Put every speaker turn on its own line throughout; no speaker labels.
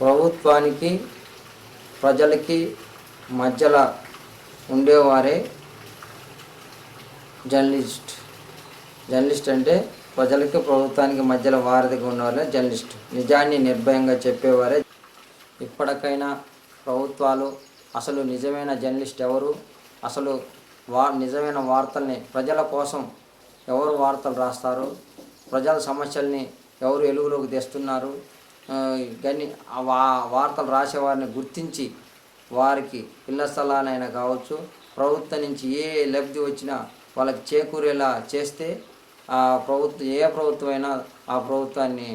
ప్రభుత్వానికి ప్రజలకి మధ్యలో ఉండేవారే జర్నలిస్ట్. జర్నలిస్ట్ అంటే ప్రజలకి ప్రభుత్వానికి మధ్యలో వారధిగా ఉన్నవారే జర్నలిస్ట్. నిజాన్ని నిర్భయంగా చెప్పేవారే. ఇప్పటికైనా ప్రభుత్వాలు అసలు నిజమైన జర్నలిస్ట్ ఎవరు? అసలు వా నిజమైన వార్తల్ని ప్రజల కోసం ఎవరు వార్తలు రాస్తారు? ప్రజల సమస్యల్ని ఎవరు వెలుగులోకి తెస్తున్నారు? కానీ వా వార్తలు రాసేవారిని గుర్తించి వారికి ఇళ్ళ స్థలాలైనా కావచ్చు ప్రభుత్వం నుంచి ఏ లబ్ధి వచ్చినా వాళ్ళకి చేకూరేలా చేస్తే ఆ ప్రభుత్వం ఏ ప్రభుత్వం అయినా ఆ ప్రభుత్వాన్ని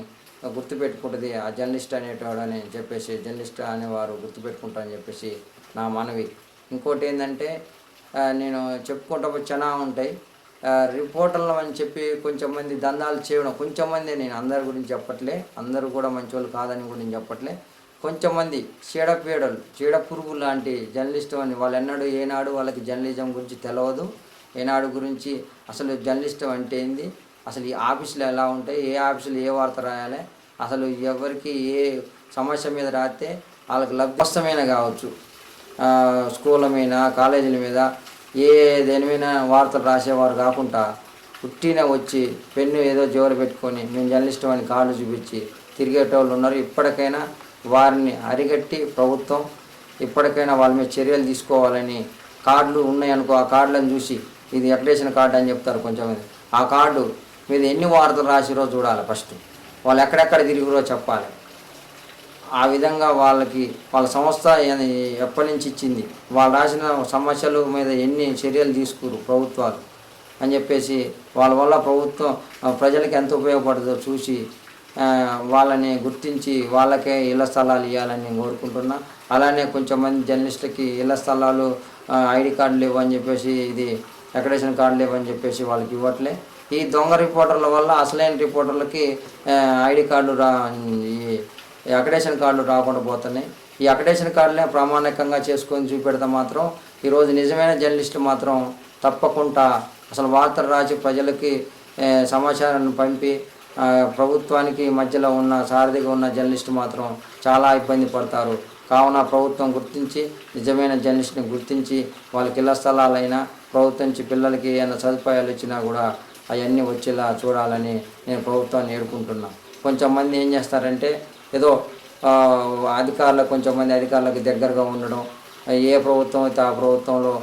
గుర్తుపెట్టుకుంటుంది. ఆ జర్నలిస్ట్ అనేటవాడు అని చెప్పేసి జర్నలిస్ట్ అనేవారు గుర్తుపెట్టుకుంటారని చెప్పేసి నా మనవి. ఇంకోటి ఏంటంటే నేను చెప్పుకుంటప్పుడు చాలా ఉంటాయి. రిపోర్టర్లు అని చెప్పి కొంచెం మంది దందాలు చేయడం కొంచెం మంది నేను అందరి గురించి చెప్పట్లే అందరూ కూడా మంచి వాళ్ళు కాదని కూడా నేను చెప్పట్లే. కొంచెం మంది చీడపీడలు చీడ పురుగు లాంటి జర్నలిస్టు అని వాళ్ళు ఎన్నడూ ఏనాడు వాళ్ళకి జర్నలిజం గురించి తెలియదు ఏనాడు గురించి అసలు జర్నలిస్ట్ అంటే ఏంది? అసలు ఈ ఆఫీసులు ఎలా ఉంటాయి? ఏ ఆఫీసులు ఏ వార్త రాయాలి? అసలు ఎవరికి ఏ సమస్య మీద రాస్తే వాళ్ళకి లభ్యస్తమైన కావచ్చు? స్కూళ్ళ మీద కాలేజీల మీద ఏ దేని వార్తలు రాసేవారు కాకుండా పుట్టిన వచ్చి పెన్ను ఏదో జోలు పెట్టుకొని మేము జర్నలిస్ట్ అని కార్డు చూపించి తిరిగేటోళ్ళు ఉన్నారు. ఇప్పటికైనా వారిని అరిగట్టి ప్రభుత్వం ఇప్పటికైనా వాళ్ళ మీద చర్యలు తీసుకోవాలని కార్డులు ఉన్నాయనుకో ఆ కార్డులను చూసి ఇది ఎక్కడేసిన కార్డు అని చెప్తారు కొంచెం ఆ కార్డు మీద ఎన్ని వార్తలు రాసిరో చూడాలి ఫస్ట్. వాళ్ళు ఎక్కడెక్కడ తిరిగిరో చెప్పాలి. ఆ విధంగా వాళ్ళకి వాళ్ళ సంస్థ ఎప్పటి నుంచి ఇచ్చింది? వాళ్ళు రాసిన సమస్యల మీద ఎన్ని చర్యలు తీసుకురు ప్రభుత్వాలు? అని చెప్పేసి వాళ్ళ వల్ల ప్రభుత్వం ప్రజలకు ఎంత ఉపయోగపడుతుందో చూసి వాళ్ళని గుర్తించి వాళ్ళకే ఇళ్ళ స్థలాలు ఇవ్వాలని కోరుకుంటున్నా. అలానే కొంచెం మంది జర్నలిస్టులకి ఇళ్ళ స్థలాలు ఐడి కార్డులు ఇవ్వని చెప్పేసి ఇది ఎక్కడేషన్ కార్డులు ఇవ్వని చెప్పేసి వాళ్ళకి ఇవ్వట్లే. ఈ దొంగ రిపోర్టర్ల వల్ల అసలైన రిపోర్టర్లకి ఐడి కార్డు రా ఈ అకడేషన్ కార్డులు రాకుండా పోతున్నాయి. ఈ అకడేషన్ కార్డులే ప్రామాణికంగా చేసుకొని చూపెడితే మాత్రం ఈరోజు నిజమైన జర్నలిస్టులు మాత్రం తప్పకుండా అసలు వార్తలు రాసి ప్రజలకి సమాచారాన్ని పంపి ప్రభుత్వానికి మధ్యలో ఉన్న సారథిగా ఉన్న జర్నలిస్టు మాత్రం చాలా ఇబ్బంది పడతారు. కావున ప్రభుత్వం గుర్తించి నిజమైన జర్నలిస్ట్ని గుర్తించి వాళ్ళకి ఇళ్ళ స్థలాలైనా ప్రభుత్వం నుంచి పిల్లలకి ఏమైనా సదుపాయాలు ఇచ్చినా కూడా అవన్నీ వచ్చేలా చూడాలని నేను ప్రభుత్వాన్ని ఏడుకుంటున్నాను కొంచెం మంది ఏం చేస్తారంటే ఏదో అధికారులకు కొంచెం మంది అధికారులకు దగ్గరగా ఉండడం ఏ ప్రభుత్వం అయితే ఆ ప్రభుత్వంలో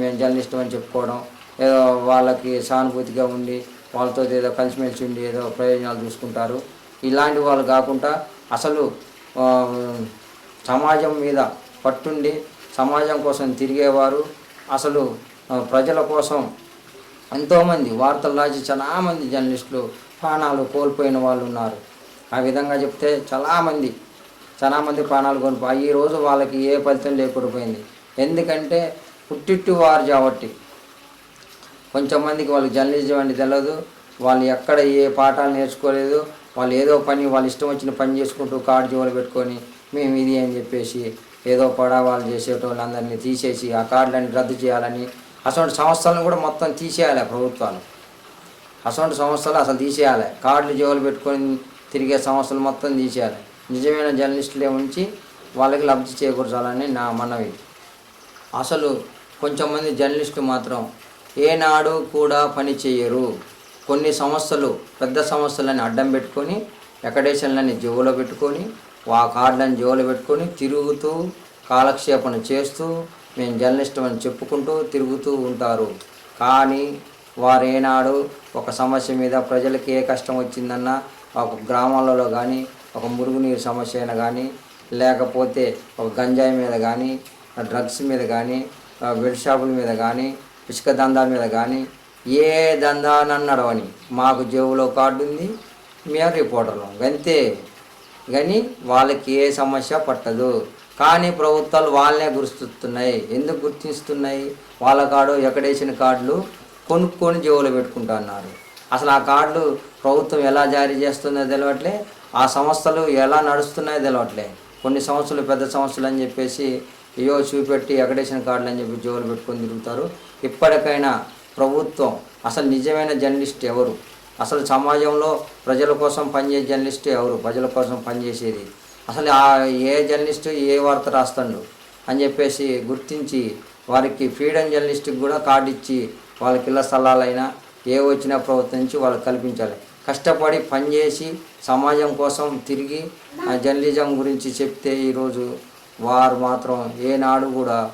మేము జర్నలిస్ట్ అని చెప్పుకోవడం ఏదో వాళ్ళకి సానుభూతిగా ఉండి వాళ్ళతో ఏదో కలిసిమెలిసి ఉండి ఏదో ప్రయోజనాలు చూసుకుంటారు. ఇలాంటి వాళ్ళు కాకుండా అసలు సమాజం మీద పట్టుండి సమాజం కోసం తిరిగేవారు అసలు ప్రజల కోసం ఎంతోమంది వార్తలు రాసి చాలామంది జర్నలిస్టులు ప్రాణాలు కోల్పోయిన వాళ్ళు ఉన్నారు. ఆ విధంగా చెప్తే చాలామంది చాలామంది ప్రాణాలు కోల్పోయి ఈ రోజు వాళ్ళకి ఏ ఫలితం లేకుండా పోయింది. ఎందుకంటే పుట్టిట్టు వారు కాబట్టి. కొంచెం మందికి వాళ్ళకి జర్నలిజం అంటే తెలియదు వాళ్ళు ఎక్కడ ఏ పాఠాలు నేర్చుకోలేదు. వాళ్ళు ఏదో పని వాళ్ళ ఇష్టం వచ్చిన పని చేసుకుంటూ కార్డు జోలు పెట్టుకొని మేము ఇది అని చెప్పేసి ఏదో పడావాలు చేసేటోళ్ళు అందరినీ తీసేసి ఆ కార్డులన్నీ రద్దు చేయాలని అటువంటి సంస్థలను కూడా మొత్తం తీసేయాలి ప్రభుత్వాలు. అటువంటి సంస్థలు అసలు తీసేయాలి. కార్డులు జోలు పెట్టుకొని తిరిగే సంస్థలు మొత్తం తీసేయాలి. నిజమైన జర్నలిస్టులే ఉంచి వాళ్ళకి లబ్ధి చేకూర్చాలని నా మనవి. అసలు కొంచెం మంది మాత్రం ఏనాడు కూడా పని చేయరు. కొన్ని సంస్థలు పెద్ద సంస్థలని అడ్డం పెట్టుకొని ఎకడేషన్లని జోలో పెట్టుకొని ఆ కార్డులను జేబులో పెట్టుకొని తిరుగుతూ కాలక్షేపణ చేస్తూ మేము జర్నలిస్టు అని చెప్పుకుంటూ తిరుగుతూ ఉంటారు. కానీ వారేనాడు ఒక సమస్య మీద ప్రజలకి ఏ కష్టం వచ్చిందన్నా ఒక గ్రామాలలో కానీ ఒక మురుగునీరు సమస్య అయినా కానీ లేకపోతే ఒక గంజాయి మీద కానీ డ్రగ్స్ మీద కానీ బెడ్ షాపుల మీద కానీ ఇసుక దందా మీద కానీ ఏ దందానని నడవని మాకు జేబులో కార్డు ఉంది మేము రిపోర్టర్లు అంతే. కానీ వాళ్ళకి ఏ సమస్య పట్టదు. కానీ ప్రభుత్వాలు వాళ్ళనే గుర్తిస్తున్నాయి. ఎందుకు గుర్తిస్తున్నాయి? వాళ్ళ కార్డు ఎక్కడేసిన కార్డులు కొనుక్కొని జేబులో పెట్టుకుంటున్నారు అసలు ఆ కార్డులు ప్రభుత్వం ఎలా జారీ చేస్తుందో తెలియట్లే ఆ సంస్థలు ఎలా నడుస్తున్నాయో తెలియట్లే కొన్ని సంస్థలు పెద్ద సంస్థలు అని చెప్పేసి ఏవో చూపెట్టి అకడేషన్ కార్డులు అని చెప్పి జోలు పెట్టుకొని తిరుగుతారు. ఇప్పటికైనా ప్రభుత్వం అసలు నిజమైన జర్నలిస్ట్ ఎవరు? అసలు సమాజంలో ప్రజల కోసం పనిచేసే జర్నలిస్ట్ ఎవరు? ప్రజల కోసం పనిచేసేది? అసలు ఆ ఏ జర్నలిస్టు ఏ వార్త రాస్తాడు అని చెప్పేసి గుర్తించి వారికి ఫ్రీడమ్ జర్నలిస్ట్కి కూడా కార్డు ఇచ్చి వాళ్ళకి ఇళ్ళ స్థలాలైనా ఏ వచ్చినా ప్రభుత్వం నుంచి వాళ్ళకి కల్పించాలి. కష్టపడి పనిచేసి సమాజం కోసం తిరిగి ఆ జర్నలిజం గురించి చెప్తే ఈరోజు వారు మాత్రం ఏనాడు కూడా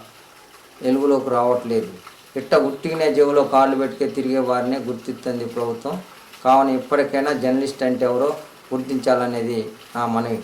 వెలుగులోకి రావట్లేదు. ఇట్ట గుట్టిగానే జేబులో కాళ్ళు పెట్టుకే తిరిగే వారినే గుర్తిస్తుంది ప్రభుత్వం. కావున ఇప్పటికైనా జర్నలిస్ట్ అంటే ఎవరో గుర్తించాలనేది నా మనవి.